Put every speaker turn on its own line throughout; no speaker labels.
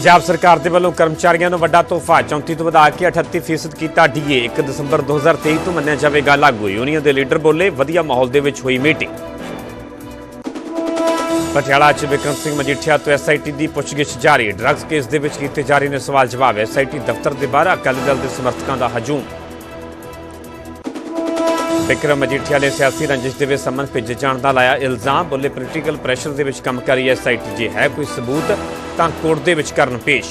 ਪੰਜਾਬ ਸਰਕਾਰ ਦੇ ਵੱਲੋਂ ਕਰਮਚਾਰੀਆਂ ਨੂੰ ਵੱਡਾ ਤੋਹਫਾ 34 ਤੋਂ ਵਧਾ ਕੇ 38% ਕੀਤਾ ਡੀਏ 1 ਦਸੰਬਰ 2023 ਤੋਂ ਮੰਨਿਆ ਜਾਵੇਗਾ ਲਾਗੂ। ਯੂਨੀਅਨ ਦੇ ਲੀਡਰ ਬੋਲੇ, ਵਧੀਆ ਮਾਹੌਲ ਦੇ ਵਿੱਚ ਹੋਈ ਮੀਟਿੰਗ। ਪਟਿਆਲਾ 'ਚ ਵਿਕਰਮ ਸਿੰਘ ਮਜੀਠੀਆ ਤੋਂ ਐਸਆਈਟੀ ਦੀ ਪੁੱਛਗਿੱਛ ਜਾਰੀ। ਡਰੱਗਸ ਕੇਸ ਦੇ ਵਿੱਚ ਕੀਤੇ ਜਾ ਰਹੇ ਨੇ ਸਵਾਲ ਜਵਾਬ। ਐਸਆਈਟੀ ਦਫ਼ਤਰ ਦੇ ਬਾਹਰ ਅਕਾਲੀ ਦਲ ਦੇ ਸਮਰਥਕਾਂ ਦਾ ਹਜੂਮ। ਵਿਕਰਮ ਮਜੀਠੀਆ ਨੇ ਸਿਆਸੀ ਰੰਜਿਸ਼ ਦੇ ਵਿੱਚ ਸੰਬੰਧ ਭੇਜੇ ਜਾਣ ਦਾ ਲਾਇਆ ਇਲਜ਼ਾਮ। ਬੋਲੇ ਪੋਲੀਟੀਕਲ ਪ੍ਰੈਸ਼ਰ ਦੇ ਵਿੱਚ ਕੰਮ ਕਰੀ ਰਹੀ ਹੈ ਐਸਆਈਟੀ ਜੇ ਹੈ ਕੋਈ ਸਬੂਤ? ਤਾਂ ਕੋਰਟ ਦੇ ਵਿੱਚ ਕਰਨ ਪੇਸ਼।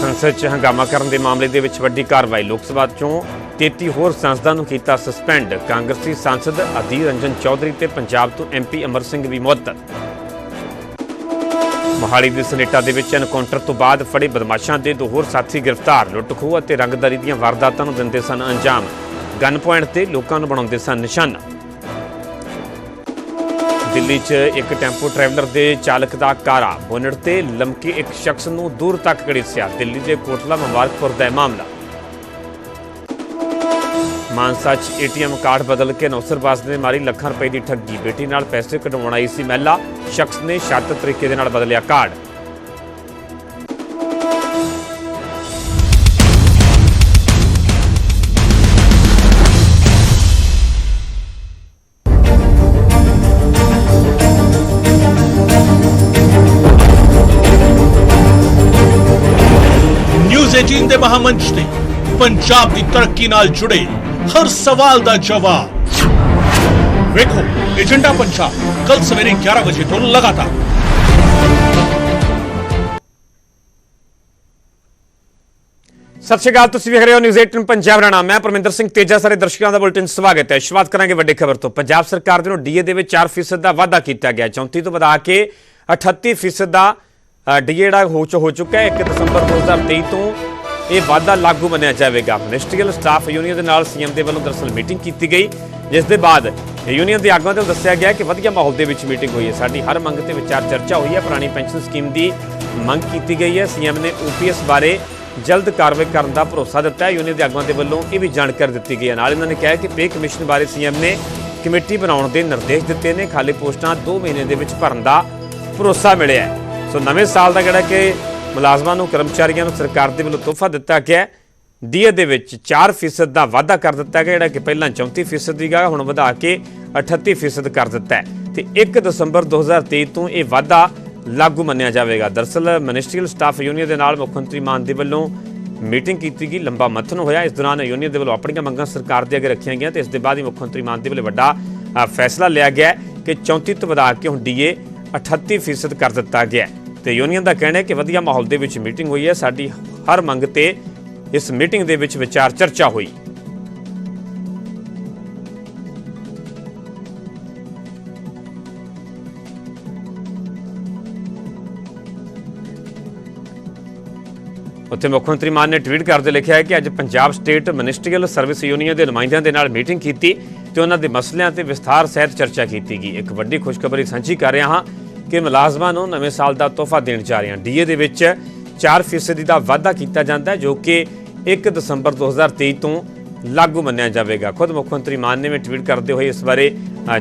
ਸੰਸਦ 'ਚ ਹੰਗਾਮਾ ਕਰਨ ਦੇ ਮਾਮਲੇ ਦੇ ਵਿੱਚ ਵੱਡੀ ਕਾਰਵਾਈ। ਲੋਕ ਸਭਾ 'ਚੋਂ 33 ਹੋਰ ਸੰਸਦਾਂ ਨੂੰ ਕੀਤਾ ਸਸਪੈਂਡ। ਕਾਂਗਰਸੀ ਸੰਸਦ ਅਧੀਰ ਰੰਜਨ ਚੌਧਰੀ ਤੇ ਪੰਜਾਬ ਤੋਂ ਐਮਪੀ ਅਮਰ ਸਿੰਘ ਵੀ ਮੁਅੱਤਲ। ਮੋਹਾਲੀ ਦੇ ਸਨੇਟਾ ਦੇ ਵਿੱਚ ਐਨਕਾਊਂਟਰ ਤੋਂ ਬਾਅਦ ਫੜੇ ਬਦਮਾਸ਼ਾਂ ਦੇ ਦੋ ਹੋਰ ਸਾਥੀ ਗ੍ਰਿਫਤਾਰ। ਲੁੱਟ ਖੋਹ ਅਤੇ ਰੰਗਦਾਰੀ ਦੀਆਂ ਵਾਰਦਾਤਾਂ ਨੂੰ ਦਿੰਦੇ ਸਨ ਅੰਜਾਮ। ਗਨ ਪੁਆਇੰਟ ਤੇ ਲੋਕਾਂ ਨੂੰ ਬਣਾਉਂਦੇ ਸਨ ਨਿਸ਼ਾਨਾ। ਦਿੱਲੀ 'ਚ ਇੱਕ ਟੈਂਪੋ ਟਰੈਵਲਰ ਦੇ ਚਾਲਕ ਦਾ ਕਾਰਾ ਬੋਨਟ ਤੇ ਲਮਕੇ ਇੱਕ ਸ਼ਖਸ ਨੂੰ ਦੂਰ ਤੱਕ ਘੜੀਸਿਆ। ਦਿੱਲੀ ਦੇ ਕੋਟਲਾ ਮੁਬਾਰਕਪੁਰ ਦਾ ਮਾਮਲਾ। ਮਾਨਸਾ 'ਚ ਏਟੀਐਮ ਕਾਰਡ ਬਦਲ ਕੇ ਨੌਸਰਬਾਜ਼ ਨੇ ਮਾਰੀ ਲੱਖਾਂ ਰੁਪਏ ਦੀ ਠੱਗੀ। ਬੇਟੀ ਨਾਲ ਪੈਸੇ ਕਢਵਾਉਣ ਆਈ ਸੀ ਮਹਿਲਾ। ਸ਼ਖਸ ਨੇ ਸ਼ਰਤ ਤਰੀਕੇ ਦੇ ਨਾਲ ਬਦਲਿਆ ਕਾਰਡ।
ਨਿਊਜ਼ 18 ਦੇ ਮਹਾਮੰਚ ਤੇ ਪੰਜਾਬ ਦੀ ਤਰੱਕੀ ਨਾਲ ਜੁੜੇ ਹਰ ਸਵਾਲ ਦਾ ਜਵਾਬ। ਵੇਖੋ, ਏਜੰਡਾ ਪੰਜਾਬ ਕੱਲ ਸਵੇਰੇ 11 ਵਜੇ ਤੋਂ ਲਗਾਤਾਰ।
ਸਤਿ ਸ਼੍ਰੀ ਅਕਾਲ, ਤੁਸੀਂ ਵੇਖ ਰਹੇ ਹੋ ਨਿਊਜ਼ 18 ਪੰਜਾਬ ਦਾ ਮੈਂ ਪਰਮਿੰਦਰ ਸਿੰਘ ਤੇਜਾ, ਸਾਰੇ ਦਰਸ਼ਕਾਂ ਦਾ ਬੁਲੇਟਿਨ ਸਵਾਗਤ ਹੈ। ਸ਼ੁਰੂਆਤ ਕਰਾਂਗੇ ਵੱਡੀ ਖਬਰ ਤੋਂ। ਪੰਜਾਬ ਸਰਕਾਰ ਦੇ ਨੂੰ ਡੀਏ ਦੇ ਵਿੱਚ 4% ਦਾ ਵਾਧਾ ਕੀਤਾ ਗਿਆ। 34 ਤੋਂ ਵਧਾ ਕੇ 38% ਦਾ ਡੀਏ ਜਿਹੜਾ ਹੋ ਹੋ ਚੁੱਕਾ ਹੈ। 1 ਦਸੰਬਰ 2023 ਤੋਂ ਇਹ ਵਾਧਾ ਲਾਗੂ ਮੰਨਿਆ ਜਾਵੇਗਾ। ਮਿਨਿਸਟਰੀਅਲ ਸਟਾਫ ਯੂਨੀਅਨ ਦੇ ਨਾਲ ਸੀਐਮ ਦੇ ਵੱਲੋਂ ਦਰਸਲ ਮੀਟਿੰਗ ਕੀਤੀ ਗਈ, ਜਿਸ ਦੇ ਬਾਅਦ ਯੂਨੀਅਨ ਦੇ ਆਗੂਆਂ ਤੋਂ ਦੱਸਿਆ ਗਿਆ ਕਿ ਵਧੀਆ ਮਾਹੌਲ ਦੇ ਵਿੱਚ ਮੀਟਿੰਗ ਹੋਈ ਹੈ। ਸਾਡੀ ਹਰ ਮੰਗ ਤੇ ਵਿਚਾਰ ਚਰਚਾ ਹੋਈ ਹੈ। ਪੁਰਾਣੀ ਪੈਨਸ਼ਨ ਸਕੀਮ ਦੀ ਮੰਗ ਕੀਤੀ ਗਈ ਹੈ। ਸੀਐਮ ਨੇ ਓਪੀਐਸ ਬਾਰੇ ਜਲਦ ਕਾਰਵਾਈ ਕਰਨ ਦਾ ਭਰੋਸਾ ਦਿੱਤਾ। ਹੈ ਯੂਨੀਅਨ ਦੇ ਆਗੂਆਂ ਦੇ ਵੱਲੋਂ ਇਹ ਵੀ ਜਾਣਕਾਰੀ ਦਿੱਤੀ ਗਈ ਹੈ। ਨਾਲ ਇਹਨਾਂ ਨੇ ਕਿਹਾ ਕਿ ਪੇ ਕਮਿਸ਼ਨ ਬਾਰੇ ਸੀਐਮ ਨੇ ਕਮੇਟੀ ਬਣਾਉਣ ਦੇ ਨਿਰਦੇਸ਼ ਦਿੱਤੇ ਨੇ। ਖਾਲੀ ਪੋਸਟਾਂ 2 ਮਹੀਨੇ ਦੇ ਵਿੱਚ ਭਰਨ ਦਾ ਭਰੋਸਾ ਮਿਲਿਆ ਹੈ। ਸੋ ਨਵੇਂ ਸਾਲ ਦਾ ਜਿਹੜਾ ਕਿ ਮੁਲਾਜ਼ਮਾਂ ਨੂੰ, ਕਰਮਚਾਰੀਆਂ ਨੂੰ ਸਰਕਾਰ ਦੇ ਵੱਲੋਂ ਤੋਹਫਾ ਦਿੱਤਾ ਗਿਆ ਹੈ। ਡੀਏ ਦੇ ਵਿੱਚ 4% ਦਾ ਵਾਧਾ ਕਰ ਦਿੱਤਾ ਗਿਆ, ਜਿਹੜਾ ਕਿ ਪਹਿਲਾਂ 34% ਸੀਗਾ ਹੁਣ ਵਧਾ ਕੇ 38% ਕਰ ਦਿੱਤਾ ਹੈ। ਤੇ 1 ਦਸੰਬਰ 2023 ਤੋਂ ਇਹ ਵਾਧਾ ਲਾਗੂ ਮੰਨਿਆ ਜਾਵੇਗਾ। ਦਰਸਲ ਮਿਨਿਸਟਰੀਅਲ ਸਟਾਫ ਯੂਨੀਅਨ ਦੇ ਨਾਲ ਮੁੱਖ ਮੰਤਰੀ ਮਾਨ ਦੇ ਵੱਲੋਂ ਮੀਟਿੰਗ ਕੀਤੀ ਗਈ, ਲੰਬਾ ਮੰਥਨ ਹੋਇਆ। ਇਸ ਦੌਰਾਨ ਯੂਨੀਅਨ ਦੇ ਵੱਲੋਂ ਆਪਣੀਆਂ ਮੰਗਾਂ ਸਰਕਾਰ ਦੇ ਅੱਗੇ ਰੱਖੀਆਂ ਗਈਆਂ ਤੇ ਇਸ ਦੇ ਬਾਅਦ ਹੀ ਮੁੱਖ ਮੰਤਰੀ ਮਾਨ ਦੇ ਵੱਲੋਂ ਵੱਡਾ ਫੈਸਲਾ ਲਿਆ ਗਿਆ ਕਿ 34 ਤੋਂ ਵਧਾ ਕੇ ਹੁਣ ਡੀਏ 38% ਕਰ ਦਿੱਤਾ ਗਿਆ ਤੇ ਯੂਨੀਅਨ ਦਾ ਕਹਿਣਾ ਹੈ ਕਿ ਵਧੀਆ ਮਾਹੌਲ ਦੇ ਵਿੱਚ ਮੀਟਿੰਗ ਹੋਈ ਹੈ। ਸਾਡੀ ਹਰ ਮੰਗ ਤੇ ਇਸ ਮੀਟਿੰਗ ਦੇ ਵਿੱਚ ਵਿਚਾਰ ਚਰਚਾ ਹੋਈ। ਉੱਥੇ ਮੁੱਖ ਮੰਤਰੀ ਮਾਨ ਨੇ ਟਵੀਟ ਕਰਦੇ ਲਿਖਿਆ ਹੈ ਕਿ ਅੱਜ Punjab state ministerial service union ਦੇ ਨੁਮਾਇੰਦਿਆਂ ਦੇ ਨਾਲ ਮੀਟਿੰਗ ਕੀਤੀ ਤੇ ਉਹਨਾਂ ਦੇ ਮਸਲਿਆਂ ਤੇ ਵਿਸਥਾਰ ਸਹਿਤ ਚਰਚਾ ਕੀਤੀ ਗਈ। ਇੱਕ ਵੱਡੀ ਖੁਸ਼ਖਬਰੀ ਸਾਂਝੀ ਕਰ ਰਿਹਾ ਹਾਂ ਕਿ ਮੁਲਾਜ਼ਮਾਂ ਨੂੰ ਨਵੇਂ ਸਾਲ ਦਾ ਤੋਹਫਾ ਦੇਣ ਜਾ ਰਹੇ ਹਾਂ ਡੀਏ ਦੇ ਵਿੱਚ 4% ਦਾ ਵਾਧਾ ਕੀਤਾ ਜਾਂਦਾ ਹੈ, ਜੋ ਕਿ 1 ਦਸੰਬਰ 2023 ਤੋਂ ਲਾਗੂ ਮੰਨਿਆ ਜਾਵੇਗਾ। ਖੁਦ ਮੁੱਖ ਮੰਤਰੀ ਮਾਨ ਨੇ ਵੀ ਟਵੀਟ ਕਰਦੇ ਹੋਏ ਇਸ ਬਾਰੇ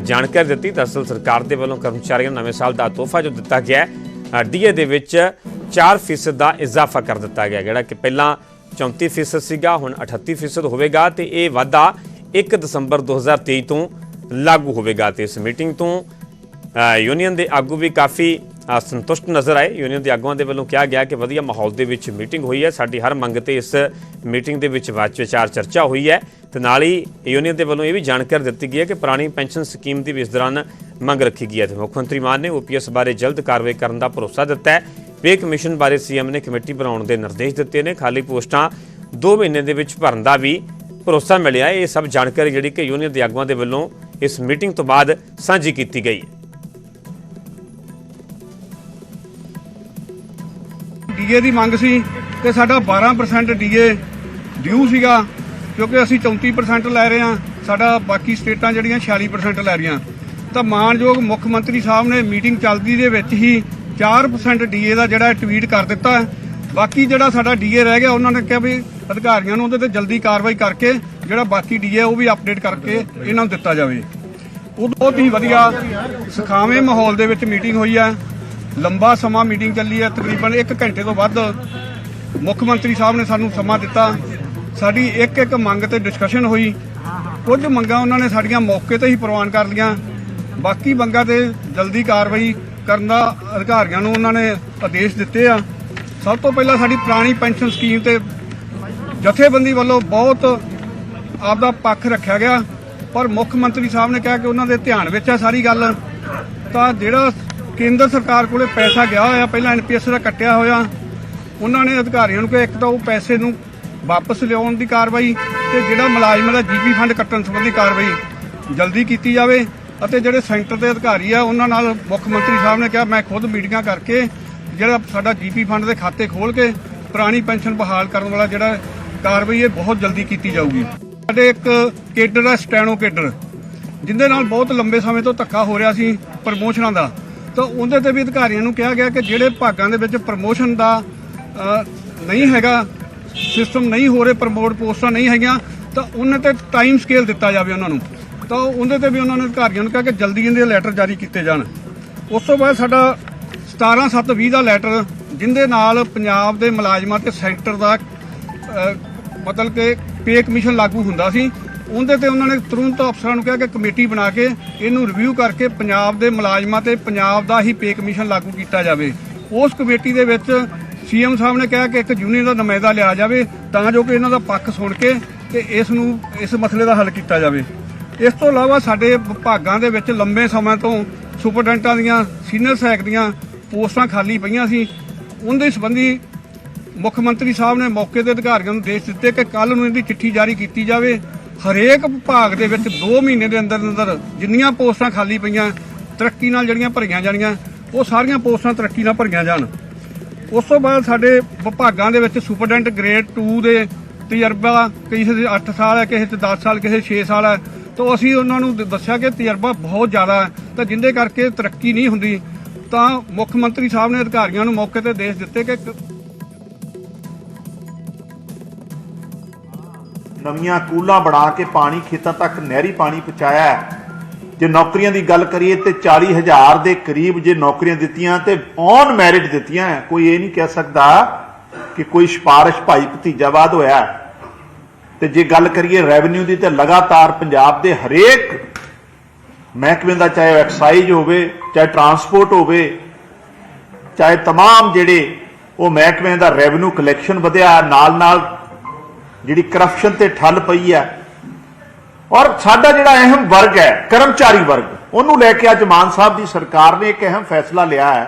ਜਾਣਕਾਰੀ ਦਿੱਤੀ। ਦਰਅਸਲ ਸਰਕਾਰ ਦੇ ਵੱਲੋਂ ਕਰਮਚਾਰੀਆਂ ਨੂੰ ਨਵੇਂ ਸਾਲ ਦਾ ਤੋਹਫਾ ਜੋ ਦਿੱਤਾ ਗਿਆ ਹੈ ਡੀਏ ਦੇ ਵਿੱਚ 4% ਦਾ ਇਜ਼ਾਫਾ ਕਰ ਦਿੱਤਾ ਗਿਆ, ਜਿਹੜਾ ਕਿ ਪਹਿਲਾਂ 34% ਸੀਗਾ, ਹੁਣ 38% ਹੋਵੇਗਾ ਤੇ ਇਹ ਵਾਧਾ 1 ਦਸੰਬਰ 2023 ਤੋਂ ਲਾਗੂ ਹੋਵੇਗਾ ਤੇ ਇਸ ਮੀਟਿੰਗ ਤੋਂ ਯੂਨੀਅਨ ਦੇ ਆਗੂ ਵੀ ਕਾਫੀ ਸੰਤੁਸ਼ਟ ਨਜ਼ਰ ਆਏ। ਯੂਨੀਅਨ ਦੇ ਆਗੂਆਂ ਦੇ ਵੱਲੋਂ ਕਿਹਾ ਗਿਆ ਕਿ ਵਧੀਆ ਮਾਹੌਲ ਦੇ ਵਿੱਚ ਮੀਟਿੰਗ ਹੋਈ ਹੈ। ਸਾਡੀ ਹਰ ਮੰਗ ਤੇ ਇਸ ਮੀਟਿੰਗ ਦੇ ਵਿੱਚ ਵਾਚ ਵਿਚਾਰ ਚਰਚਾ ਹੋਈ ਹੈ। ਤੇ ਨਾਲ ਹੀ ਯੂਨੀਅਨ ਦੇ ਵੱਲੋਂ ਇਹ ਵੀ ਜਾਣਕਾਰੀ ਦਿੱਤੀ ਗਈ ਹੈ ਕਿ ਪੁਰਾਣੀ ਪੈਨਸ਼ਨ ਸਕੀਮ ਦੀ ਵੀ ਇਸ ਦੌਰਾਨ ਮੰਗ ਰੱਖੀ ਗਈ ਹੈ। ਤੇ ਮੁੱਖ ਮੰਤਰੀ ਮਾਨ ਨੇ ਓਪੀਐਸ ਬਾਰੇ ਜਲਦ ਕਾਰਵਾਈ ਕਰਨ ਦਾ ਭਰੋਸਾ ਦਿੱਤਾ ਹੈ। ਪੇ ਕਮਿਸ਼ਨ ਬਾਰੇ ਸੀਐਮ ਨੇ ਕਮੇਟੀ ਬਣਾਉਣ ਦੇ ਨਿਰਦੇਸ਼ ਦਿੱਤੇ ਨੇ। ਖਾਲੀ ਪੋਸਟਾਂ 2 ਮਹੀਨੇ ਦੇ ਵਿੱਚ ਭਰਨ ਦਾ ਵੀ ਭਰੋਸਾ ਮਿਲਿਆ ਇਹ ਸਭ ਜਾਣਕਾਰੀ ਜਿਹੜੀ ਕਿ ਯੂਨੀਅਨ ਦੇ ਆਗੂਆਂ ਦੇ ਵੱਲੋਂ ਇਸ ਮੀਟਿੰਗ ਤੋਂ ਬਾਅਦ ਸਾਂਝੀ ਕੀਤੀ ਗਈ ਹੈ।
ਡੀਏ ਦੀ ਮੰਗ ਸੀ ਤੇ ਸਾਡਾ 12% ਡੀਏ ਡਿਊ ਸੀਗਾ, ਕਿਉਂਕਿ ਅਸੀਂ 34% ਲੈ ਰਹੇ ਹਾਂ, ਸਾਡਾ ਬਾਕੀ ਸਟੇਟਾਂ ਜਿਹੜੀਆਂ 46% ਲੈ ਰਹੀਆਂ। ਤਾਂ ਮਾਨਯੋਗ ਮੁੱਖ ਮੰਤਰੀ ਸਾਹਿਬ ਨੇ ਮੀਟਿੰਗ ਚੱਲਦੀ ਦੇ ਵਿੱਚ ਹੀ 4% ਡੀਏ ਦਾ ਜਿਹੜਾ ਟਵੀਟ ਕਰ ਦਿੱਤਾ। ਬਾਕੀ ਜਿਹੜਾ ਸਾਡਾ ਡੀਏ ਰਹਿ ਗਿਆ, ਉਹਨਾਂ ਨੇ ਕਿਹਾ ਵੀ ਅਧਿਕਾਰੀਆਂ ਨੂੰ ਉਹਦੇ ਤੇ ਜਲਦੀ ਕਾਰਵਾਈ ਕਰਕੇ ਜਿਹੜਾ ਬਾਕੀ ਡੀਏ ਉਹ ਵੀ ਅਪਡੇਟ ਕਰਕੇ ਇਹਨਾਂ ਨੂੰ ਦਿੱਤਾ ਜਾਵੇ। ਉਹ ਬਹੁਤ ਹੀ ਵਧੀਆ, ਸੁਖਾਵੇਂ ਮਾਹੌਲ ਦੇ ਵਿੱਚ ਮੀਟਿੰਗ ਹੋਈ ਆ। ਲੰਬਾ ਸਮਾਂ ਮੀਟਿੰਗ ਚੱਲੀ ਹੈ, ਤਕਰੀਬਨ 1 ਘੰਟੇ ਤੋਂ ਵੱਧ ਮੁੱਖ ਮੰਤਰੀ ਸਾਹਿਬ ਨੇ ਸਾਨੂੰ ਸਮਾਂ ਦਿੱਤਾ। ਸਾਡੀ ਇੱਕ ਇੱਕ ਮੰਗ ਤੇ ਡਿਸਕਸ਼ਨ ਹੋਈ। ਕੁਝ ਮੰਗਾਂ ਉਹਨਾਂ ਨੇ ਸਾਡੀਆਂ ਮੌਕੇ ਤੇ ਹੀ ਪ੍ਰਵਾਨ ਕਰ ਲਈਆਂ। ਬਾਕੀ ਮੰਗਾਂ ਤੇ ਜਲਦੀ ਕਾਰਵਾਈ ਕਰਨ ਦਾ ਅਧਿਕਾਰੀਆਂ ਨੂੰ ਉਹਨਾਂ ਨੇ ਆਦੇਸ਼ ਦਿੱਤੇ ਆ। ਸਭ ਤੋਂ ਪਹਿਲਾਂ ਸਾਡੀ ਪੁਰਾਣੀ ਪੈਨਸ਼ਨ ਸਕੀਮ ਤੇ ਜਥੇਬੰਦੀ ਵੱਲੋਂ ਬਹੁਤ ਆਪਦਾ ਪੱਖ ਰੱਖਿਆ ਗਿਆ। ਪਰ ਮੁੱਖ ਮੰਤਰੀ ਸਾਹਿਬ ਨੇ ਕਿਹਾ ਕਿ ਉਹਨਾਂ ਦੇ ਧਿਆਨ ਵਿੱਚ ਹੈ ਸਾਰੀ ਗੱਲ। ਤਾਂ ਜਿਹੜਾ ਕੇਂਦਰ ਸਰਕਾਰ ਕੋਲੇ ਪੈਸਾ ਗਿਆ ਹੋਇਆ, ਪਹਿਲਾਂ ਐਨਪੀਐਸ ਦਾ ਕੱਟਿਆ ਹੋਇਆ। ਉਹਨਾਂ ਨੇ ਅਧਿਕਾਰੀਆਂ ਨੂੰ ਕਿਹਾ, ਇੱਕ ਤਾਂ ਉਹ ਪੈਸੇ ਨੂੰ ਵਾਪਸ ਲਿਆਉਣ ਦੀ ਕਾਰਵਾਈ ਤੇ ਜਿਹੜਾ ਮੁਲਾਜ਼ਮਾਂ ਦਾ ਜੀਪੀ ਫੰਡ ਕੱਟਣ ਸੰਬੰਧੀ ਕਾਰਵਾਈ ਜਲਦੀ ਕੀਤੀ ਜਾਵੇ ਅਤੇ ਜਿਹੜੇ ਸੈਂਟਰ ਦੇ ਅਧਿਕਾਰੀ ਆ, ਉਹਨਾਂ ਨਾਲ ਮੁੱਖ ਮੰਤਰੀ ਸਾਹਿਬ ਨੇ ਕਿਹਾ, ਮੈਂ ਖੁਦ ਮੀਟਿੰਗਾਂ ਕਰਕੇ ਜਿਹੜਾ ਸਾਡਾ ਜੀਪੀ ਫੰਡ ਦੇ ਖਾਤੇ ਖੋਲ ਕੇ ਪੁਰਾਣੀ ਪੈਨਸ਼ਨ ਬਹਾਲ ਕਰਨ ਵਾਲਾ ਜਿਹੜਾ ਕਾਰਵਾਈ ਇਹ ਬਹੁਤ ਜਲਦੀ ਕੀਤੀ ਜਾਊਗੀ। ਸਾਡੇ ਇੱਕ ਕੇਡਰ ਆ ਸਟੈਨੋ ਕੇਡਰ, ਜਿੰਦੇ ਨਾਲ ਬਹੁਤ ਲੰਬੇ ਸਮੇਂ ਤੋਂ ਧੱਕਾ ਹੋ ਰਿਹਾ ਸੀ ਪ੍ਰਮੋਸ਼ਨਾਂ ਦਾ। ਤਾਂ ਉਹਦੇ ਤੇ ਵੀ ਅਧਿਕਾਰੀਆਂ ਨੂੰ ਕਿਹਾ ਗਿਆ ਕਿ ਜਿਹੜੇ ਭਾਗਾਂ ਦੇ ਵਿੱਚ ਪ੍ਰਮੋਸ਼ਨ ਦਾ ਨਹੀਂ ਹੈਗਾ ਸਿਸਟਮ ਨਹੀਂ ਹੋ ਰਹੇ ਪ੍ਰਮੋਟ ਪੋਸਟਾਂ ਨਹੀਂ ਹੈਗੀਆਂ, ਤਾਂ ਉਹਨਾਂ ਤੇ ਟਾਈਮ ਸਕੇਲ ਦਿੱਤਾ ਜਾਵੇ ਉਹਨਾਂ ਨੂੰ। ਤਾਂ ਉਹਦੇ ਤੇ ਵੀ ਉਹਨਾਂ ਨੇ ਅਧਿਕਾਰੀਆਂ ਨੂੰ ਕਿਹਾ ਕਿ ਜਲਦੀ ਇਹਦੇ ਲੈਟਰ ਜਾਰੀ ਕੀਤੇ ਜਾਣ। ਉਸ ਤੋਂ ਬਾਅਦ ਸਾਡਾ 17720 ਦਾ ਲੈਟਰ ਜਿੰਦੇ ਨਾਲ ਪੰਜਾਬ ਦੇ ਮੁਲਾਜ਼ਮਾਂ ਤੇ ਸੈਂਟਰ ਦਾ ਮਤਲਬ ਕਿ ਪੇ ਕਮਿਸ਼ਨ ਲਾਗੂ ਹੁੰਦਾ ਸੀ। ਉਹਦੇ ਤੇ ਉਹਨਾਂ ਨੇ ਤੁਰੰਤ ਅਫਸਰਾਂ ਨੂੰ ਕਿਹਾ ਕਿ ਕਮੇਟੀ ਬਣਾ ਕੇ ਇਹਨੂੰ ਰਿਵਿਊ ਕਰਕੇ ਪੰਜਾਬ ਦੇ ਮੁਲਾਜ਼ਮਾਂ ਤੇ ਪੰਜਾਬ ਦਾ ਹੀ ਪੇ ਕਮਿਸ਼ਨ ਲਾਗੂ ਕੀਤਾ ਜਾਵੇ। ਉਸ ਕਮੇਟੀ ਦੇ ਵਿੱਚ ਸੀਐਮ ਸਾਹਿਬ ਨੇ ਕਿਹਾ ਕਿ ਇੱਕ ਯੂਨੀਅਨ ਦਾ ਨੁਮਾਇੰਦਾ ਲਿਆ ਜਾਵੇ ਤਾਂ ਜੋ ਕਿ ਇਹਨਾਂ ਦਾ ਪੱਖ ਸੁਣ ਕੇ ਤੇ ਇਸ ਨੂੰ, ਇਸ ਮਸਲੇ ਦਾ ਹੱਲ ਕੀਤਾ ਜਾਵੇ। ਇਸ ਤੋਂ ਇਲਾਵਾ ਸਾਡੇ ਵਿਭਾਗਾਂ ਦੇ ਵਿੱਚ ਲੰਬੇ ਸਮੇਂ ਤੋਂ ਸੁਪਰਡੈਂਟਾਂ ਦੀਆਂ ਸੀਨੀਅਰ ਸਹਾਇਕ ਦੀਆਂ ਪੋਸਟਾਂ ਖਾਲੀ ਪਈਆਂ ਸੀ। ਉਹਦੇ ਸੰਬੰਧੀ ਮੁੱਖ ਮੰਤਰੀ ਸਾਹਿਬ ਨੇ ਮੌਕੇ ਤੇ ਅਧਿਕਾਰੀਆਂ ਨੂੰ ਦੇਸ਼ ਦਿੱਤੇ ਕਿ ਕੱਲ ਨੂੰ ਇਹਦੀ ਚਿੱਠੀ ਜਾਰੀ ਕੀਤੀ ਜਾਵੇ। ਹਰੇਕ ਵਿਭਾਗ ਦੇ ਵਿੱਚ 2 ਮਹੀਨੇ ਦੇ ਅੰਦਰ ਅੰਦਰ ਜਿੰਨੀਆਂ ਪੋਸਟਾਂ ਖਾਲੀ ਪਈਆਂ, ਤਰੱਕੀ ਨਾਲ ਜਿਹੜੀਆਂ ਭਰੀਆਂ ਜਾਣੀਆਂ, ਉਹ ਸਾਰੀਆਂ ਪੋਸਟਾਂ ਤਰੱਕੀ ਨਾਲ ਭਰੀਆਂ ਜਾਣ। ਉਸ ਤੋਂ ਬਾਅਦ ਸਾਡੇ ਵਿਭਾਗਾਂ ਦੇ ਵਿੱਚ ਸੁਪਰਡੈਂਟ ਗ੍ਰੇਡ 2 ਦੇ ਤਜਰਬਾ, ਕਿਸੇ ਦੇ 8 ਸਾਲ ਹੈ, ਕਿਸੇ ਤੇ 10 ਸਾਲ, ਕਿਸੇ 6 ਸਾਲ ਹੈ। ਤਾਂ ਅਸੀਂ ਉਹਨਾਂ ਨੂੰ ਦੱਸਿਆ ਕਿ ਤਜਰਬਾ ਬਹੁਤ ਜ਼ਿਆਦਾ ਹੈ, ਤਾਂ ਜਿੰਦੇ ਕਰਕੇ ਤਰੱਕੀ ਨਹੀਂ ਹੁੰਦੀ, ਤਾਂ ਮੁੱਖ ਮੰਤਰੀ ਸਾਹਿਬ ਨੇ ਅਧਿਕਾਰੀਆਂ ਨੂੰ ਮੌਕੇ ਤੇ ਦੇਸ਼ ਦਿੱਤੇ ਕਿ
ਨਵੀਆਂ ਕੂਲਾਂ ਬਣਾ ਕੇ ਪਾਣੀ ਖੇਤਾਂ ਤੱਕ ਨਹਿਰੀ ਪਾਣੀ ਪਹੁੰਚਾਇਆ ਹੈ ਜੇ ਨੌਕਰੀਆਂ ਦੀ ਗੱਲ ਕਰੀਏ ਤੇ 40000 ਦੇ ਕਰੀਬ ਜੇ ਨੌਕਰੀਆਂ ਦਿੱਤੀਆਂ ਤੇ ਔਨ ਮੈਰਿਟ ਦਿੱਤੀਆਂ ਹੈ। ਕੋਈ ਇਹ ਨਹੀਂ ਕਹਿ ਸਕਦਾ ਕਿ ਕੋਈ ਸਿਫਾਰਿਸ਼ ਭਾਈ ਭਤੀਜਾਵਾਦ ਹੋਇਆ ਹੈ। ਤੇ ਜੇ ਗੱਲ ਕਰੀਏ ਰੈਵਨਿਊ ਦੀ ਤੇ ਲਗਾਤਾਰ ਪੰਜਾਬ ਦੇ ਹਰੇਕ ਮਹਿਕਮੇ ਦਾ ਚਾਹੇ ਐਕਸਾਈਜ਼ ਹੋਵੇ ਚਾਹੇ ਟਰਾਂਸਪੋਰਟ ਹੋਵੇ ਚਾਹੇ तमाम ਜਿਹੜੇ ਉਹ ਮਹਿਕਮੇ ਦਾ ਰੈਵਨਿਊ ਕਲੈਕਸ਼ਨ ਵਧਿਆ ਨਾਲ ਨਾਲ ਜਿਹੜੀ ਕਰਪਸ਼ਨ ਤੇ ਠੱਲ ਪਈ ਹੈ। ਔਰ ਸਾਡਾ ਜਿਹੜਾ ਅਹਿਮ ਵਰਗ ਹੈ, ਕਰਮਚਾਰੀ ਵਰਗ, ਉਹਨੂੰ ਲੈ ਕੇ ਅੱਜ ਮਾਨ ਸਾਹਿਬ ਦੀ ਸਰਕਾਰ ਨੇ ਇੱਕ ਅਹਿਮ ਫੈਸਲਾ ਲਿਆ ਹੈ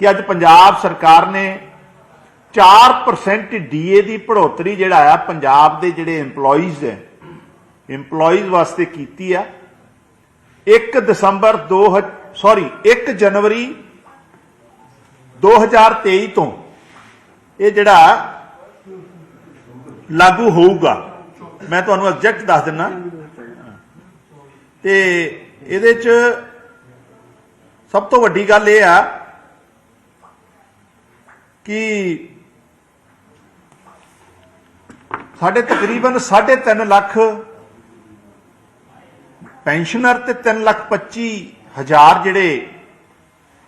ਕਿ ਅੱਜ ਪੰਜਾਬ ਸਰਕਾਰ ਨੇ 4% ਡੀਏ ਦੀ ਭੜੋਤਰੀ ਜਿਹੜਾ ਆ, ਪੰਜਾਬ ਦੇ ਜਿਹੜੇ EMPLOYEES ਹੈ, EMPLOYEES ਵਾਸਤੇ ਕੀਤੀ ਆ। 1 ਦਸੰਬਰ 2 ਸੌਰੀ 1 ਜਨਵਰੀ 2023 ਤੋਂ ਇਹ ਜਿਹੜਾ ਲਾਗੂ ਹੋਊਗਾ। ਮੈਂ ਤੁਹਾਨੂੰ ਐਗਜ਼ੈਕਟ ਦੱਸ ਦਿੰਨਾ। ਤੇ ਇਹਦੇ ਚ ਸਭ ਤੋਂ ਵੱਡੀ ਗੱਲ ਇਹ ਆ ਕਿ ਸਾਡੇ ਤਕਰੀਬਨ 3.5 ਲੱਖ ਪੈਨਸ਼ਨਰ ਤੇ 3 ਲੱਖ 25 ਹਜ਼ਾਰ ਜਿਹੜੇ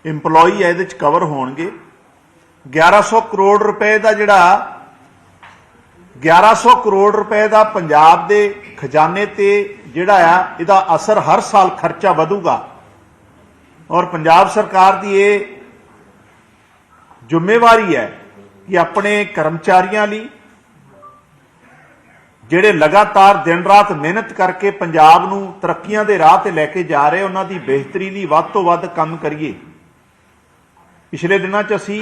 EMPLOYEE ਆ, ਇਹਦੇ ਚ ਕਵਰ ਹੋਣਗੇ। 1100 ਕਰੋੜ ਰੁਪਏ ਦਾ ਜਿਹੜਾ 1100 ਕਰੋੜ ਰੁਪਏ ਦਾ ਪੰਜਾਬ ਦੇ ਖਜ਼ਾਨੇ ਤੇ ਜਿਹੜਾ ਆ, ਇਹਦਾ ਅਸਰ ਹਰ ਸਾਲ ਖਰਚਾ ਵਧੂਗਾ। ਔਰ ਪੰਜਾਬ ਸਰਕਾਰ ਦੀ ਇਹ ਜ਼ਿੰਮੇਵਾਰੀ ਹੈ ਕਿ ਆਪਣੇ ਕਰਮਚਾਰੀਆਂ ਲਈ, ਜਿਹੜੇ ਲਗਾਤਾਰ ਦਿਨ ਰਾਤ ਮਿਹਨਤ ਕਰਕੇ ਪੰਜਾਬ ਨੂੰ ਤਰੱਕੀਆਂ ਦੇ ਰਾਹ ਤੇ ਲੈ ਕੇ ਜਾ ਰਹੇ, ਉਹਨਾਂ ਦੀ ਬਿਹਤਰੀ ਲਈ ਵੱਧ ਤੋਂ ਵੱਧ ਕੰਮ ਕਰੀਏ। ਪਿਛਲੇ ਦਿਨਾਂ 'ਚ ਅਸੀਂ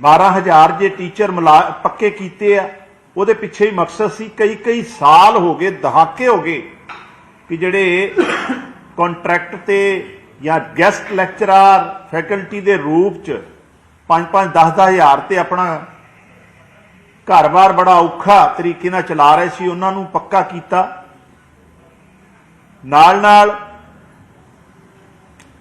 12000 ਜੇ ਟੀਚਰ ਮਿਲਾ, ਪੱਕੇ ਕੀਤੇ ਆ, ਉਹਦੇ ਪਿੱਛੇ ਹੀ ਮਕਸਦ ਸੀ, ਕਈ ਕਈ ਸਾਲ ਹੋ ਗਏ, ਦਹਾਕੇ ਹੋ ਗਏ, ਕਿ ਜਿਹੜੇ ਕੰਟਰੈਕਟ ਤੇ ਜਾਂ ਗੈਸਟ ਲੈਕਚਰਰ ਫੈਕਲਟੀ ਦੇ ਰੂਪ ਚ 5-5 10-10000 ਤੇ ਆਪਣਾ ਘਰ-ਬਾਰ ਬੜਾ ਔਖਾ ਤਰੀਕੇ ਨਾਲ ਚਲਾ ਰਹੇ ਸੀ, ਉਹਨਾਂ ਨੂੰ ਪੱਕਾ ਕੀਤਾ। ਨਾਲ-ਨਾਲ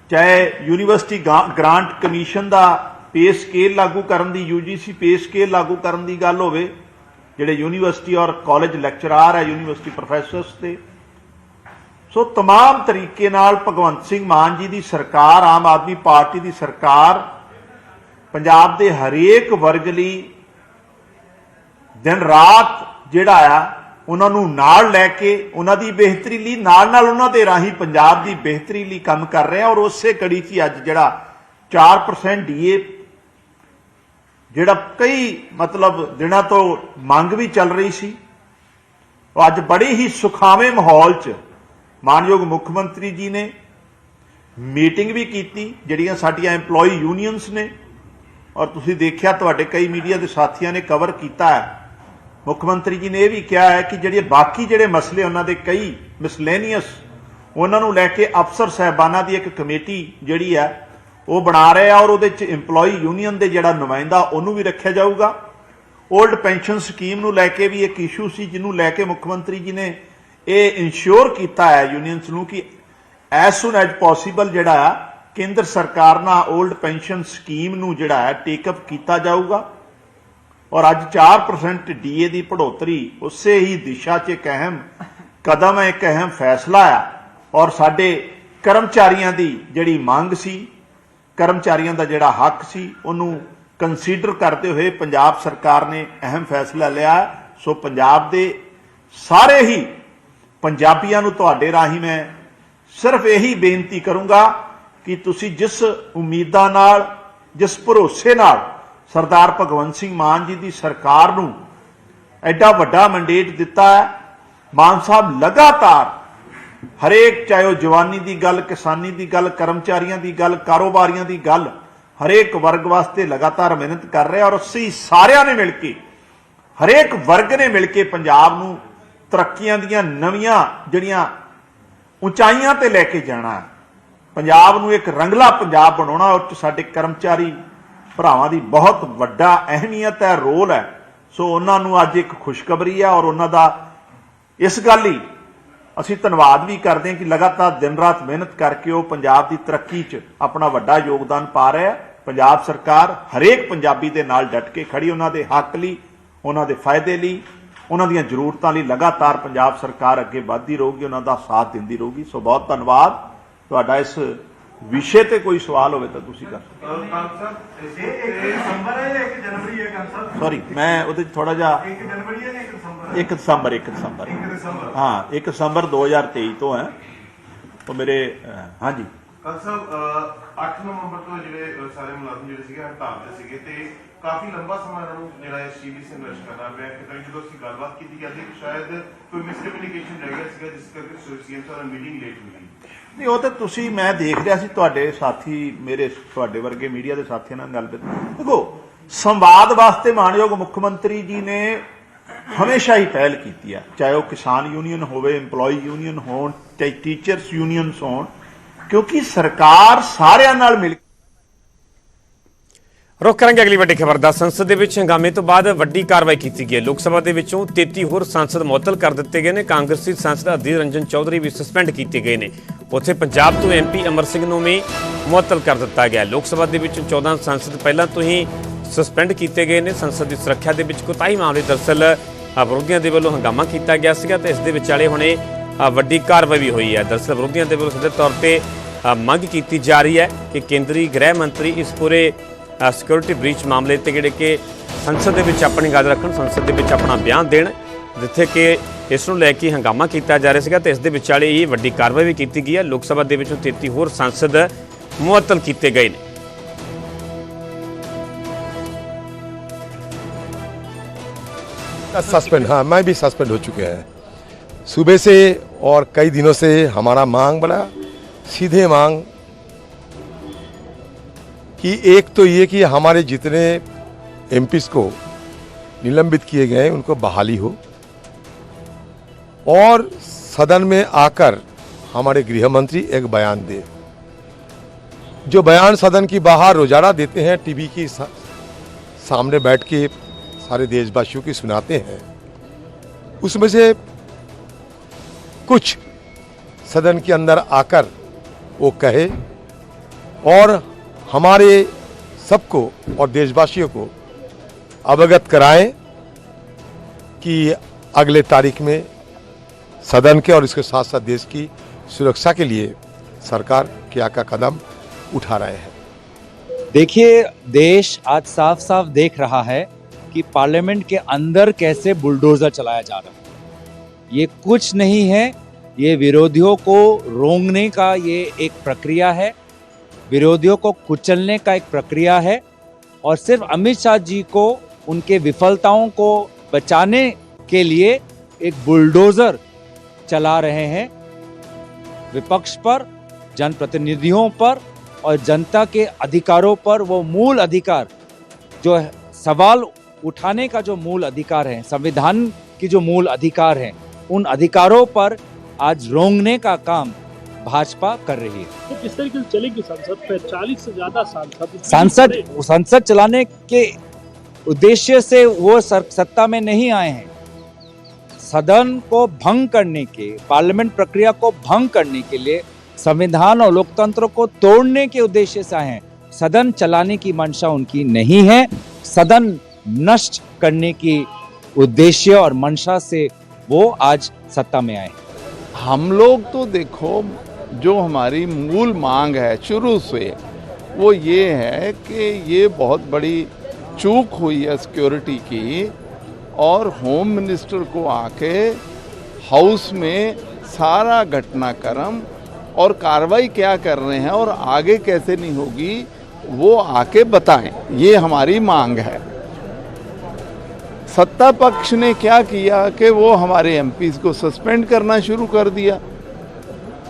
ਚਾਹੇ ਯੂਨੀਵਰਸਿਟੀ ਗਾ- ਗ੍ਰਾਂਟ ਕਮਿਸ਼ਨ ਦਾ ਪੇ ਸਕੇਲ ਲਾਗੂ ਕਰਨ ਦੀ ਯੂਜੀਸੀ ਪੇ ਸਕੇਲ ਲਾਗੂ ਕਰਨ ਦੀ ਗੱਲ ਹੋਵੇ ਜਿਹੜੇ ਯੂਨੀਵਰਸਿਟੀ ਔਰ ਕਾਲਜ ਲੈਕਚਰਰ ਹੈ ਯੂਨੀਵਰਸਿਟੀ ਪ੍ਰੋਫੈਸਰਸ ਤੇ ਸੋ तमाम ਤਰੀਕੇ ਨਾਲ ਭਗਵੰਤ ਸਿੰਘ ਮਾਨ ਜੀ ਦੀ ਸਰਕਾਰ ਆਮ ਆਦਮੀ ਪਾਰਟੀ ਦੀ ਸਰਕਾਰ ਪੰਜਾਬ ਦੇ ਹਰੇਕ ਵਰਗ ਲਈ ਦਿਨ ਰਾਤ ਜਿਹੜਾ ਆ ਉਹਨਾਂ ਨੂੰ ਨਾਲ ਲੈ ਕੇ ਉਹਨਾਂ ਦੀ ਬਿਹਤਰੀ ਲਈ ਨਾਲ ਨਾਲ ਉਹਨਾਂ ਦੇ ਰਾਹੀਂ ਪੰਜਾਬ ਦੀ ਬਿਹਤਰੀ ਲਈ ਕੰਮ ਕਰ ਰਿਹਾ ਔਰ ਉਸੇ ਕੜੀ 'ਚ ਹੀ ਅੱਜ ਜਿਹੜਾ 4% ਡੀਏ ਜਿਹੜਾ ਕਈ ਮਤਲਬ ਦਿਨਾਂ ਤੋਂ ਮੰਗ ਵੀ ਚੱਲ ਰਹੀ ਸੀ, ਉਹ ਅੱਜ ਬੜੇ ਹੀ ਸੁਖਾਵੇਂ ਮਾਹੌਲ 'ਚ ਮਾਨਯੋਗ ਮੁੱਖ ਮੰਤਰੀ ਜੀ ਨੇ ਮੀਟਿੰਗ ਵੀ ਕੀਤੀ, ਜਿਹੜੀਆਂ ਸਾਡੀਆਂ EMPLOYE ਯੂਨੀਅਨਸ ਨੇ, ਔਰ ਤੁਸੀਂ ਦੇਖਿਆ ਤੁਹਾਡੇ ਕਈ ਮੀਡੀਆ ਦੇ ਸਾਥੀਆਂ ਨੇ ਕਵਰ ਕੀਤਾ ਹੈ। ਮੁੱਖ ਮੰਤਰੀ ਜੀ ਨੇ ਇਹ ਵੀ ਕਿਹਾ ਹੈ ਕਿ ਜਿਹੜੇ ਬਾਕੀ ਜਿਹੜੇ ਮਸਲੇ ਉਹਨਾਂ ਦੇ ਕਈ ਮਿਸਲੇਨੀਅਸ ਉਹਨਾਂ ਨੂੰ ਲੈ ਕੇ ਅਫਸਰ ਸਹਿਬਾਨਾਂ ਦੀ ਇੱਕ ਕਮੇਟੀ ਜਿਹੜੀ ਹੈ ਉਹ ਬਣਾ ਰਹੇ ਆ ਔਰ ਉਹਦੇ ਚ EMPLOYE ਯੂਨੀਅਨ ਦੇ ਜਿਹੜਾ ਨੁਮਾਇੰਦਾ, ਉਹਨੂੰ ਵੀ ਰੱਖਿਆ ਜਾਊਗਾ। 올ਡ ਪੈਨਸ਼ਨ ਸਕੀਮ ਨੂੰ ਲੈ ਕੇ ਵੀ ਇੱਕ ਇਸ਼ੂ ਸੀ, ਜਿਹਨੂੰ ਲੈ ਕੇ ਮੁੱਖ ਮੰਤਰੀ ਜੀ ਨੇ ਇਹ ਇਨਸ਼ੋਰ ਕੀਤਾ ਹੈ ਯੂਨੀਅਨਸ ਨੂੰ ਕਿ ਐਸ ਸੂਨ ਐਜ ਪੋਸੀਬਲ ਜਿਹੜਾ ਆ, ਕੇਂਦਰ ਸਰਕਾਰ ਨਾਲ 올ਡ ਪੈਨਸ਼ਨ ਸਕੀਮ ਨੂੰ ਜਿਹੜਾ ਹੈ ਟੇਕ ਅਪ ਕੀਤਾ ਜਾਊਗਾ। ਔਰ ਅੱਜ 4% ਡੀਏ ਦੀ ਪੜੋਤਰੀ ਉਸੇ ਹੀ ਦਿਸ਼ਾ 'ਚ ਇੱਕ ਅਹਿਮ ਕਦਮ ਹੈ, ਇੱਕ ਅਹਿਮ ਫੈਸਲਾ ਆ। ਔਰ ਸਾਡੇ ਕਰਮਚਾਰੀਆਂ ਦੀ ਜਿਹੜੀ ਮੰਗ ਸੀ ਕਰਮਚਾਰੀਆਂ ਦਾ ਜਿਹੜਾ ਹੱਕ ਸੀ, ਉਹਨੂੰ ਕੰਸੀਡਰ ਕਰਦੇ ਹੋਏ ਪੰਜਾਬ ਸਰਕਾਰ ਨੇ ਅਹਿਮ ਫੈਸਲਾ ਲਿਆ। ਸੋ ਪੰਜਾਬ ਦੇ ਸਾਰੇ ਹੀ ਪੰਜਾਬੀਆਂ ਨੂੰ ਤੁਹਾਡੇ ਰਾਹੀਂ ਮੈਂ ਸਿਰਫ ਇਹੀ ਬੇਨਤੀ ਕਰੂੰਗਾ ਕਿ ਤੁਸੀਂ ਜਿਸ ਉਮੀਦਾਂ ਨਾਲ, ਜਿਸ ਭਰੋਸੇ ਨਾਲ ਸਰਦਾਰ ਭਗਵੰਤ ਸਿੰਘ ਮਾਨ ਜੀ ਦੀ ਸਰਕਾਰ ਨੂੰ ਐਡਾ ਵੱਡਾ ਮੰਡੇਟ ਦਿੱਤਾ ਹੈ, ਮਾਨ ਸਾਹਿਬ ਲਗਾਤਾਰ ਹਰੇਕ ਚਾਹੇ ਉਹ ਜਵਾਨੀ ਦੀ ਗੱਲ, ਕਿਸਾਨੀ ਦੀ ਗੱਲ, ਕਰਮਚਾਰੀਆਂ ਦੀ ਗੱਲ, ਕਾਰੋਬਾਰੀਆਂ ਦੀ ਗੱਲ, ਹਰੇਕ ਵਰਗ ਵਾਸਤੇ ਲਗਾਤਾਰ ਮਿਹਨਤ ਕਰ ਰਿਹਾ ਔਰ ਅਸੀਂ ਸਾਰਿਆਂ ਨੇ ਮਿਲ ਕੇ, ਹਰੇਕ ਵਰਗ ਨੇ ਮਿਲ ਕੇ ਪੰਜਾਬ ਨੂੰ ਤਰੱਕੀਆਂ ਦੀਆਂ ਨਵੀਆਂ ਜਿਹੜੀਆਂ ਉਚਾਈਆਂ ਤੇ ਲੈ ਕੇ ਜਾਣਾ ਪੰਜਾਬ ਨੂੰ ਇੱਕ ਰੰਗਲਾ ਪੰਜਾਬ ਬਣਾਉਣਾ ਔਰ ਸਾਡੇ ਕਰਮਚਾਰੀ ਭਰਾਵਾਂ ਦੀ ਬਹੁਤ ਵੱਡਾ ਅਹਿਮੀਅਤ ਹੈ, ਰੋਲ ਹੈ। ਸੋ ਉਹਨਾਂ ਨੂੰ ਅੱਜ ਇੱਕ ਖੁਸ਼ਖਬਰੀ ਹੈ ਔਰ ਉਹਨਾਂ ਦਾ ਇਸ ਗੱਲ ਲਈ ਅਸੀਂ ਧੰਨਵਾਦ ਵੀ ਕਰਦੇ ਹਾਂ ਕਿ ਲਗਾਤਾਰ ਦਿਨ ਰਾਤ ਮਿਹਨਤ ਕਰਕੇ ਉਹ ਪੰਜਾਬ ਦੀ ਤਰੱਕੀ 'ਚ ਆਪਣਾ ਵੱਡਾ ਯੋਗਦਾਨ ਪਾ ਰਿਹਾ ਹੈ। ਪੰਜਾਬ ਸਰਕਾਰ ਹਰੇਕ ਪੰਜਾਬੀ ਦੇ ਨਾਲ ਡਟ ਕੇ ਖੜੀ ਉਹਨਾਂ ਦੇ ਹੱਕ ਲਈ ਉਹਨਾਂ ਦੇ ਫਾਇਦੇ ਲਈ ਉਹਨਾਂ ਦੀਆਂ ਜ਼ਰੂਰਤਾਂ ਲਈ ਲਗਾਤਾਰ ਪੰਜਾਬ ਸਰਕਾਰ ਅੱਗੇ ਵਧਦੀ ਰਹੂਗੀ ਉਹਨਾਂ ਦਾ ਸਾਥ ਦਿੰਦੀ ਰਹੂਗੀ। ਸੋ ਬਹੁਤ ਧੰਨਵਾਦ। ਤੁਹਾਡਾ ਇਸ ਵਿਸ਼ੇ ਤੇ ਕੋਈ ਸਵਾਲ ਹੋਵੇ ਤਾਂ ਤੁਸੀਂ ਕਰ ਸਕਦੇ ਸੌਰੀ। ਮੈਂ ਉਹਦੇ ਥੋੜਾ ਜਿਹਾ 1 ਦਸੰਬਰ 1 ਦਸੰਬਰ। ਹਾਂ 1 ਦਸੰਬਰ 2023 ਤੋਂ ਹੈ। ਉਹ ਮੇਰੇ ਹਾਂਜੀ।
ਕੱਲ ਸਾਹਿਬ 8 ਨਵੰਬਰ ਤੋਂ ਜਿਹੜੇ ਸਾਰੇ ਮੁਲਾਜ਼ਮ ਜਿਹੜੇ ਸੀਗੇ ਹੜਤਾਲ ਤੇ ਸੀਗੇ ਤੇ ਕਾਫੀ ਲੰਬਾ ਸਮਾਂ ਇਹਨਾਂ ਨੂੰ ਜਿਹੜਾ ਹੈ ਸੀਡੀ ਸੰਘਰਸ਼ ਕਰਨਾ ਪਿਆ। ਕਿ ਤਾਂ ਜਦੋਂ ਅਸੀਂ ਗੱਲਬਾਤ ਕੀਤੀ ਜਾਂਦੀ ਕਿ ਸ਼ਾਇਦ ਕੋਈ ਮਿਸਕਮਿਊਨੀਕੇਸ਼ਨ ਰਹਿ ਗਿਆ ਸੀਗਾ ਜਿਸ ਕਰਕੇ ਸੀਐਮ ਸਾਹਿਬ ਨਾਲ ਮੀਟਿੰਗ ਲੇਟ ਹੋਈ
ਨਹੀਂ ਉਹ ਤਾਂ ਤੁਸੀਂ ਮੈਂ ਦੇਖ ਰਿਹਾ ਸੀ ਤੁਹਾਡੇ ਸਾਥੀ ਮੇਰੇ ਤੁਹਾਡੇ ਵਰਗੇ ਮੀਡੀਆ ਦੇ ਸਾਥੀਆਂ ਨਾਲ ਗੱਲ ਦੇਖੋ ਸੰਵਾਦ ਵਾਸਤੇ ਮਾਨਯੋਗ ਮੁੱਖ ਮੰਤਰੀ ਜੀ ਨੇ ਹਮੇਸ਼ਾ ਹੀ ਪਹਿਲ ਕੀਤੀ ਹੈ ਚਾਹੇ ਉਹ ਕਿਸਾਨ ਯੂਨੀਅਨ ਹੋਵੇ EMPLOYE ਯੂਨੀਅਨ ਹੋਣ, ਚਾਹੇ ਟੀਚਰਸ ਯੂਨੀਅਨਸ ਹੋਣ, ਕਿਉਂਕਿ ਸਰਕਾਰ ਸਾਰਿਆਂ ਨਾਲ ਮਿਲ
ਰੁਕ ਕਰਾਂਗੇ ਅਗਲੀ ਵੱਡੀ ਖਬਰ ਦਾ। ਸੰਸਦ ਦੇ ਵਿੱਚ ਹੰਗਾਮੇ ਤੋਂ ਬਾਅਦ ਵੱਡੀ ਕਾਰਵਾਈ ਕੀਤੀ ਗਈ ਹੈ। ਲੋਕ ਸਭਾ ਦੇ ਵਿੱਚੋਂ 33 ਹੋਰ ਸਾਂਸਦ ਮੁਅੱਤਲ ਕਰ ਦਿੱਤੇ ਗਏ ਨੇ। ਕਾਂਗਰਸੀ ਸਾਂਸਦ ਅਧੀਰ ਰੰਜਨ ਚੌਧਰੀ ਵੀ ਸਸਪੈਂਡ ਕੀਤੇ ਗਏ ਨੇ। ਉੱਥੇ ਪੰਜਾਬ ਤੋਂ ਐਮਪੀ ਅਮਰ ਸਿੰਘ ਨੂੰ ਵੀ ਮੁਅੱਤਲ ਕਰ ਦਿੱਤਾ ਗਿਆ। ਲੋਕ ਸਭਾ ਦੇ ਵਿੱਚ 14 ਸਾਂਸਦ ਪਹਿਲਾਂ ਤੋਂ ਹੀ ਸਸਪੈਂਡ ਕੀਤੇ ਗਏ ਨੇ। ਸੰਸਦ ਦੀ ਸੁਰੱਖਿਆ ਦੇ ਵਿੱਚ ਕੋਤਾਹੀ ਮਾਮਲੇ ਦਰਸਲ ਵਿਰੋਧੀਆਂ ਦੇ ਵੱਲੋਂ ਹੰਗਾਮਾ ਕੀਤਾ ਗਿਆ ਸੀਗਾ ਤੇ ਇਸ ਦੇ ਵਿਚਾਲੇ ਹੁਣੇ ਵੱਡੀ ਕਾਰਵਾਈ ਵੀ ਹੋਈ ਹੈ। ਦਰਸਲ ਵਿਰੋਧੀਆਂ ਦੇ ਵੱਲੋਂ ਸਿੱਧੇ ਤੌਰ ਤੇ ਮੰਗ ਕੀਤੀ ਜਾ ਰਹੀ ਹੈ ਕਿ ਕੇਂਦਰੀ ਗ੍ਰਹਿ ਮੰਤਰੀ ਇਸ ਪੂਰੇ ਸਿਕਿਉਰਿਟੀ ਬ੍ਰੀਚ ਮਾਮਲੇ ਤੇ ਜਿਹੜੇ ਕਿ ਸੰਸਦ ਦੇ ਵਿੱਚ ਆਪਣੀ ਗੱਲ ਰੱਖਣ, ਸੰਸਦ ਦੇ ਵਿੱਚ ਆਪਣਾ ਬਿਆਨ ਦੇਣ, ਜਿੱਥੇ ਕਿ ਇਸ ਨੂੰ ਲੈ ਕੇ ਹੰਗਾਮਾ ਕੀਤਾ ਜਾ ਰਿਹਾ ਸੀਗਾ ਤੇ ਇਸ ਦੇ ਵਿਚਾਲੇ ਇਹ ਵੱਡੀ ਕਾਰਵਾਈ ਵੀ ਕੀਤੀ ਗਈ ਹੈ। ਲੋਕ ਸਭਾ ਦੇ ਵਿੱਚੋਂ 33 ਹੋਰ ਸੰਸਦ ਮੁਅੱਤਲ ਕੀਤੇ ਗਏ ਨੇ।
सस्पेंड हाँ मैं भी सस्पेंड हो चुके हैं। सुबह से और कई दिनों से हमारा मांग बड़ा, सीधे मांग कि एक तो ये कि हमारे जितने एम को निलंबित किए गए, उनको बहाली हो और सदन में आकर हमारे गृह मंत्री एक बयान दे। जो बयान सदन की बाहर रोज़ाना देते हैं, टीवी की सामने बैठ के सारे देशवासियों की सुनाते हैं। उसमें से कुछ सदन के अंदर आकर वो कहे और हमारे सबको और देशवासियों को अवगत कराएँ कि अगले तारीख में सदन के और इसके साथ साथ देश की सुरक्षा के लिए सरकार क्या क्या कदम उठा रहे हैं।
देखिए, देश आज साफ़ साफ़ देख रहा है कि पार्लियामेंट के अंदर कैसे बुलडोजर चलाया जा रहा है। ये कुछ नहीं है, ये विरोधियों को रोंगने का ये एक प्रक्रिया है, विरोधियों को कुचलने का एक प्रक्रिया है और सिर्फ़ अमित शाह जी को, उनके विफलताओं को बचाने के लिए एक बुलडोजर चला रहे हैं। विपक्ष पर, जनप्रतिनिधियों पर और जनता के अधिकारों पर वो मूल अधिकार, जो सवाल उठाने का जो मूल अधिकार है संविधान की जो मूल अधिकार है उन अधिकारों पर आज रोंगने का काम भाजपा कर रही है।
तो किस तरीके से चलेगी संसद? पे चालीस से ज़्यादा सांसद
सांसद संसद चलाने के उद्देश्य से वो सत्ता में नहीं आए हैं। सदन को भंग करने के पार्लियामेंट प्रक्रिया को भंग करने के लिए संविधान और लोकतंत्र को तोड़ने के उद्देश्य से आए हैं। सदन चलाने की मंशा उनकी नहीं है। सदन नष्ट करने की उद्देश्य और मंशा से वो आज सत्ता में आए।
हम लोग तो देखो, जो हमारी मूल मांग है शुरू से, वो ये है कि ये बहुत बड़ी चूक हुई है सिक्योरिटी की और होम मिनिस्टर को आके हाउस में सारा घटनाक्रम और कार्रवाई क्या कर रहे हैं और आगे कैसे नहीं होगी, वो आके बताएँ। ये हमारी मांग है। सत्ता पक्ष ने क्या किया कि वो हमारे एम को सस्पेंड करना शुरू कर दिया?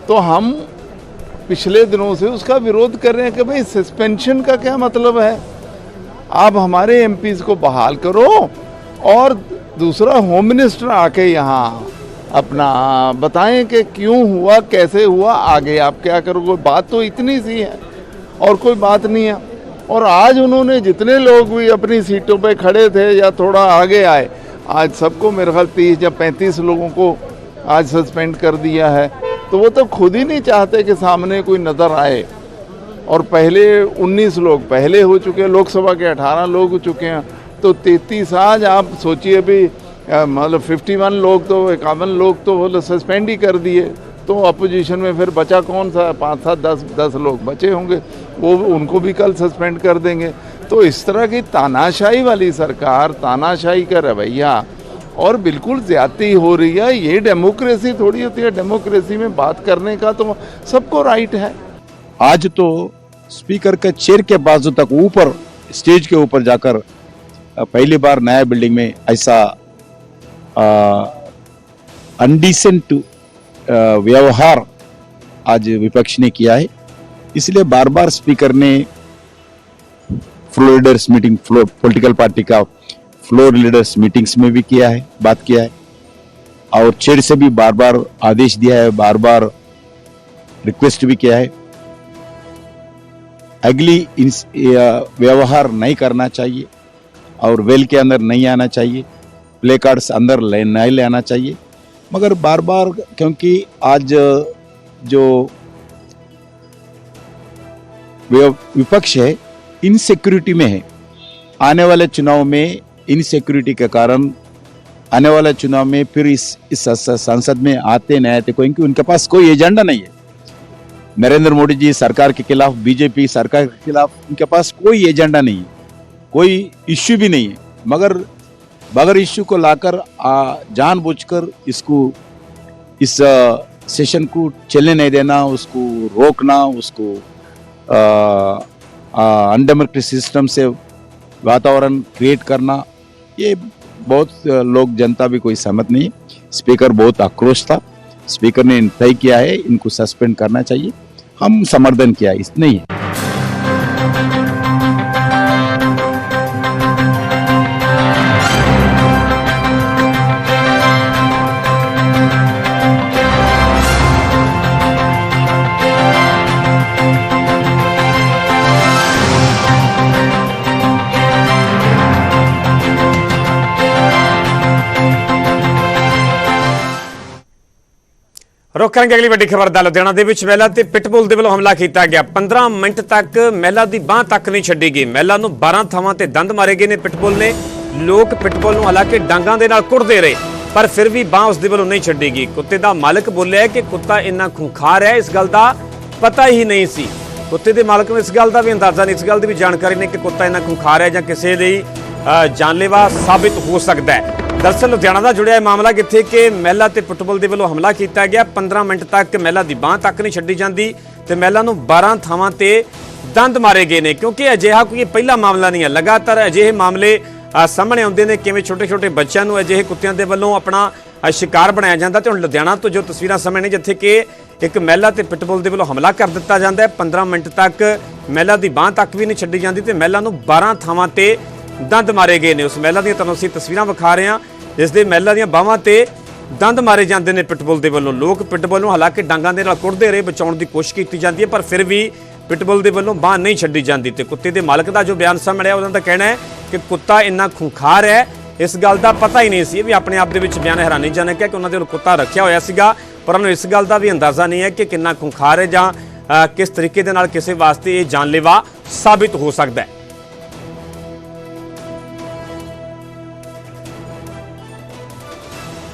तो हम पिछले दिनों से उसका विरोध कर रहे हैं कि भाई सस्पेंशन का क्या मतलब है? आप हमारे एम को बहाल करो और दूसरा होम मिनिस्टर आके यहाँ अपना बताएँ कि क्यों हुआ, कैसे हुआ, आगे आप क्या करोगे? बात तो इतनी सी है और कोई बात नहीं है। और आज उन्होंने जितने लोग भी अपनी सीटों पे खड़े थे या थोड़ा आगे आए, आज सबको मेरे ख्याल तीस या पैंतीस लोगों को आज सस्पेंड कर दिया है। तो वो तो खुद ही नहीं चाहते कि सामने कोई नज़र आए। और पहले 19 लोग, पहले हो चुके हैं, लोकसभा के 18 लोग हो चुके हैं। तो 33 आज आप सोचिए भी मतलब 51 लोग तो इक्यावन लोग तो वो सस्पेंड ही कर दिए। तो अपोजिशन में फिर बचा कौन सा? पाँच, सात, दस दस लोग बचे होंगे। वो उनको भी कल सस्पेंड कर देंगे। तो इस तरह की तानाशाही वाली सरकार, तानाशाही का रवैया और बिल्कुल ज्यादती हो रही है। ये डेमोक्रेसी थोड़ी होती है। डेमोक्रेसी में बात करने का तो सबको राइट है।
आज तो स्पीकर के चेयर के बाजू तक ऊपर स्टेज के ऊपर जाकर पहली बार नया बिल्डिंग में ऐसा अनडिसेंट व्यवहार आज विपक्ष ने किया है। इसलिए बार बार स्पीकर ने floor leaders meeting floor political party का फ्लोर लीडर्स मीटिंग्स में भी किया है, बात किया है। और चेयर से भी बार बार आदेश दिया है बार बार रिक्वेस्ट भी किया है। अगली व्यवहार नहीं करना चाहिए और वेल के अंदर नहीं आना चाहिए। प्ले कार्ड्स अंदर ले, नहीं ले आना चाहिए। मगर बार बार क्योंकि आज, जो विपक्ष है इनसिक्योरिटी में है। आने वाले चुनाव में इनसिक्योरिटी के कारण, आने वाले चुनाव में फिर इस इस संसद में आते नहीं आते क्योंकि उनके पास कोई एजेंडा नहीं है। नरेंद्र मोदी जी सरकार के खिलाफ, बीजेपी सरकार के खिलाफ, उनके पास कोई एजेंडा नहीं है। कोई इश्यू भी नहीं है। मगर बगैर इश्यू को लाकर आ, जानबूझकर इसको इस सेशन को चलने नहीं देना उसको रोकना उसको अनडेमोक्रेटिक सिस्टम से वातावरण क्रिएट करना ये बहुत लोग जनता भी कोई सहमत नहीं स्पीकर बहुत आक्रोश था। स्पीकर ने तय किया है इनको सस्पेंड करना चाहिए। हम समर्थन किया इस ही
है। ਕਰਾਂਗੇ ਅਗਲੀ ਵੱਡੀ ਖਬਰ ਦਾ ਲੁਧਿਆਣਾ ਦੇ ਵਿੱਚ। ਮਹਿਲਾ ਤੇ ਪਿਟਬੁਲ ਦੇ ਵੱਲੋਂ ਹਮਲਾ ਕੀਤਾ ਗਿਆ। 15 ਮਿੰਟ ਤੱਕ ਮਹਿਲਾ ਦੀ ਬਾਹ ਤੱਕ ਨਹੀਂ ਛੱਡੀ ਗਈ। ਮਹਿਲਾ ਨੂੰ 12 ਥਾਵਾਂ ਤੇ ਦੰਦ ਮਾਰੇ ਗਏ ਨੇ ਪਿਟਬੁਲ ਨੇ। ਲੋਕ ਪਿਟਬੁਲ ਨੂੰ ਹਾਲਾਂਕਿ ਡਾਂਗਾਂ ਦੇ ਨਾਲ ਕੁੱਟਦੇ ਰਹੇ ਪਰ ਫਿਰ ਵੀ ਬਾਹ ਉਸ ਦੇ ਵੱਲੋਂ ਨਹੀਂ ਛੱਡੀ ਗਈ। ਕੁੱਤੇ ਦਾ ਮਾਲਕ ਬੋਲਿਆ ਕਿ ਕੁੱਤਾ ਇੰਨਾ ਖੁੰਖਾਰ ਹੈ ਇਸ ਗੱਲ ਦਾ ਪਤਾ ਹੀ ਨਹੀਂ ਸੀ। ਕੁੱਤੇ ਦੇ ਮਾਲਕ ਨੂੰ ਇਸ ਗੱਲ ਦਾ ਵੀ ਅੰਦਾਜ਼ਾ ਨਹੀਂ। ਇਸ ਗੱਲ ਦੀ ਵੀ ਜਾਣਕਾਰੀ ਨਹੀਂ ਕਿ ਕੁੱਤਾ ਇੰਨਾ ਖੁੰਖਾਰ ਹੈ ਜਾਂ ਕਿਸੇ ਲਈ ਅ, ਜਾਨਲੇਵਾ ਸਾਬਿਤ ਹੋ ਸਕਦਾ ਹੈ। ਦਰਅਸਲ ਲੁਧਿਆਣਾ ਦਾ ਜੁੜਿਆ ਇਹ ਮਾਮਲਾ ਕਿੱਥੇ ਕਿ ਮਹਿਲਾ ਤੇ ਪੁੱਟਬਲ ਦੇ ਵੱਲੋਂ ਹਮਲਾ ਕੀਤਾ ਗਿਆ। 15 ਮਿੰਟ ਤੱਕ ਮਹਿਲਾ ਦੀ ਬਾਹ ਤੱਕ ਨਹੀਂ ਛੱਡੀ ਜਾਂਦੀ ਤੇ ਮਹਿਲਾ ਨੂੰ 12 ਥਾਵਾਂ ਤੇ ਦੰਦ ਮਾਰੇ ਗਏ ਨੇ। ਕਿਉਂਕਿ ਅਜਿਹਾ ਕੋਈ ਪਹਿਲਾ ਮਾਮਲਾ ਨਹੀਂ ਹੈ। ਲਗਾਤਾਰ ਅਜਿਹੇ ਮਾਮਲੇ ਸਾਹਮਣੇ ਆਉਂਦੇ ਨੇ। ਕਿਵੇਂ ਛੋਟੇ-ਛੋਟੇ ਬੱਚਿਆਂ ਨੂੰ ਅਜਿਹੇ ਕੁੱਤਿਆਂ ਦੇ ਵੱਲੋਂ ਆਪਣਾ ਸ਼ਿਕਾਰ ਬਣਾਇਆ ਜਾਂਦਾ ਤੇ ਹੁਣ ਲੁਧਿਆਣਾ ਤੋਂ ਜੋ ਤਸਵੀਰਾਂ ਸਾਹਮਣੇ ਨੇ, ਜਿੱਥੇ ਕਿ ਇੱਕ ਮਹਿਲਾ ਤੇ ਪਿਟਬੁਲ ਦੇ ਵੱਲੋਂ ਹਮਲਾ ਕਰ ਦਿੱਤਾ ਜਾਂਦਾ ਹੈ। 15 ਮਿੰਟ ਤੱਕ ਮਹਿਲਾ ਦੀ ਬਾਹ ਤੱਕ ਵੀ ਨਹੀਂ ਛੱਡੀ ਜਾਂਦੀ ਤੇ ਮਹਿਲਾ ਨੂੰ 12 ਥਾਵਾਂ ਤੇ ਦੰਦ ਮਾਰੇ ਗਏ ਨੇ। ਉਸ ਮਹਿਲਾ ਦੀਆਂ ਤੁਹਾਨੂੰ ਅਸੀਂ ਤਸਵੀਰਾਂ ਵਿਖਾ ਰਹੇ ਹਾਂ। ਇਸ ਦੇ ਮਹਿਲਾ ਦੀਆਂ ਬਾਹਾਂ ਤੇ ਦੰਦ ਮਾਰੇ ਜਾਂਦੇ ਨੇ ਪਿਟਬੁਲ ਦੇ ਵੱਲੋਂ। ਲੋਕ ਪਿਟਬੁਲ ਨੂੰ ਹਾਲਾਂਕਿ ਡਾਂਗਾਂ ਦੇ ਨਾਲ ਕੁੱਟਦੇ ਰਹੇ, ਬਚਾਉਣ ਦੀ ਕੋਸ਼ਿਸ਼ ਕੀਤੀ ਜਾਂਦੀ ਹੈ, ਪਰ ਫਿਰ ਵੀ ਪਿਟਬੁਲ ਦੇ ਵੱਲੋਂ ਬਾਹ ਨਹੀਂ ਛੱਡੀ ਜਾਂਦੀ ਤੇ ਕੁੱਤੇ ਦੇ ਮਾਲਕ ਦਾ ਜੋ ਬਿਆਨ ਸਾਹਮਣੇ ਆਇਆ, ਉਹਨਾਂ ਦਾ ਕਹਿਣਾ ਹੈ ਕਿ ਕੁੱਤਾ ਇੰਨਾ ਖੁੰਖਾਰ ਹੈ, ਇਸ ਗੱਲ ਦਾ ਪਤਾ ਹੀ ਨਹੀਂ ਸੀ ਵੀ ਆਪਣੇ ਆਪ ਦੇ ਵਿੱਚ ਬਿਆਨ ਹੈਰਾਨੀਜਨਕ ਹੈ ਕਿ ਉਹਨਾਂ ਦੇ ਕੋਲ ਕੁੱਤਾ ਰੱਖਿਆ ਹੋਇਆ ਸੀਗਾ, ਪਰ ਉਹਨਾਂ ਨੂੰ ਇਸ ਗੱਲ ਦਾ ਵੀ ਅੰਦਾਜ਼ਾ ਨਹੀਂ ਹੈ ਕਿ ਕਿੰਨਾ ਖੁੰਖਾਰ ਹੈ ਜਾਂ ਕਿਸ ਤਰੀਕੇ ਦੇ ਨਾਲ ਕਿਸੇ ਵਾਸਤੇ ਇਹ ਜਾਨਲੇਵਾ ਸਾਬਿਤ ਹੋ ਸਕਦਾ ਹੈ।